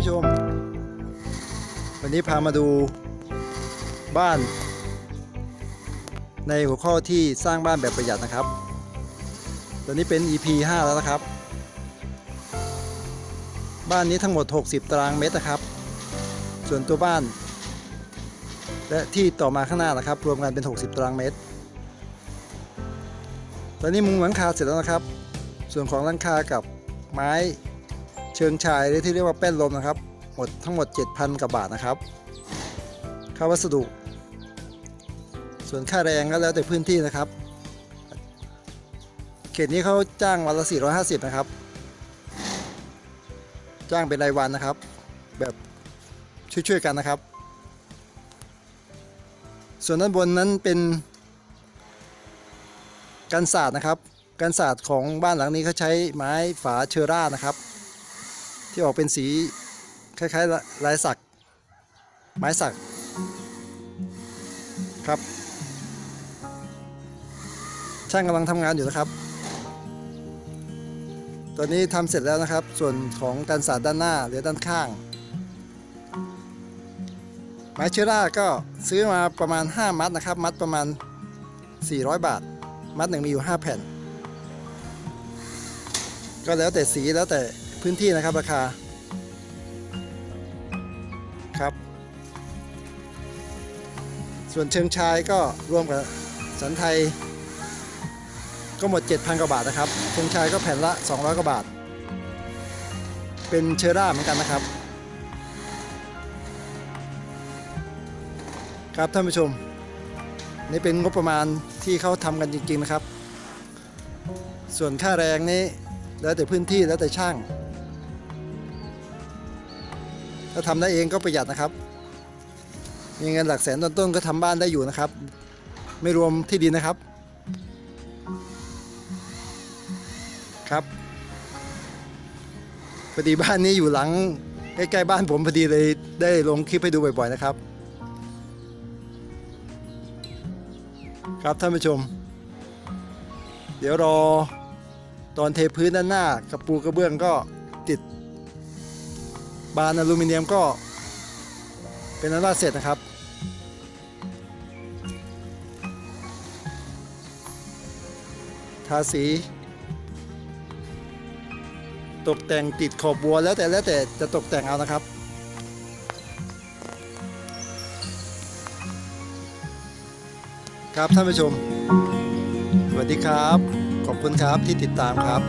ู้ชม วันนี้พามาดูบ้าน ในหัวข้อที่สร้างบ้านแบบประหยัดนะครับ ตอนนี้เป็น EP 5 แล้วนะครับ บ้านนี้ทั้งหมด 60 ตารางเมตรนะครับ ส่วนตัวบ้าน และที่ต่อมาข้างหน้านะครับ รวมกันเป็น 60 ตารางเมตร ตอนนี้มุงหลังคาเสร็จแล้วนะครับ ส่วนของหลังคากับไม้ ชิงชายหรือที่เรียกว่าแป้นลมนะครับ หมดทั้งหมด 7,000กว่าบาทนะครับ ค่าวัสดุ ส่วนค่าแรงก็แล้วแต่พื้นที่นะครับ เขตนี้เขาจ้างวันละ 450 นะครับ จ้างเป็นรายวันนะครับ แบบช่วยๆกันนะครับ ส่วนด้านบนนั้นเป็นกันศาสตร์นะครับกันศาสตร์ของบ้านหลังนี้เขาใช้ไม้ฝาเชอร่านะครับ ที่ออกเป็นสีคล้ายๆลายสัก ไม้สักครับ ช่างกำลังทำงานอยู่นะครับ ตอนนี้ทำเสร็จแล้วนะครับ ส่วนของกันศาสตร์ด้านหน้าหรือด้านข้าง ไม้เชือราก็ซื้อมาประมาณ 5 มัดนะครับ มัดประมาณ 400 บาท มัดหนึ่งมีอยู่ 5 แผ่น ก็แล้วแต่สีแล้วแต่ พื้นที่นะครับราคาครับ ส่วนเชิงชายก็รวมกับสันไทย ก็หมด 7,000 กว่าบาทนะครับ เชิงชายก็แผ่นละ 200 กว่าบาท เป็นเชอร่าเหมือนกันนะครับ ครับท่านผู้ชม นี่เป็นงบประมาณที่เขาทำกันจริง ๆ นะครับ ส่วนค่าแรงนี้แล้วแต่พื้นที่แล้วแต่ช่าง ถ้าทำได้เองก็ประหยัดนะครับ มีเงินหลักแสนต้นๆก็ทำบ้านได้อยู่นะครับ ไม่รวมที่ดินนะครับ ครับพอดีบ้านนี้อยู่หลังใกล้ๆบ้านผมพอดีเลยได้ลงคลิปให้ดูบ่อยๆนะครับ ครับท่านผู้ชม เดี๋ยวรอตอนเทพื้นด้านหน้ากับปูกระเบื้องก็ บานอลูมิเนียมก็เป็นอันว่าเสร็จนะครับ ทาสี ตกแต่งติดขอบบัวแล้วแต่แล้วแต่จะตกแต่งเอานะครับครับท่านผู้ชม สวัสดีครับ ขอบคุณครับที่ติดตามครับ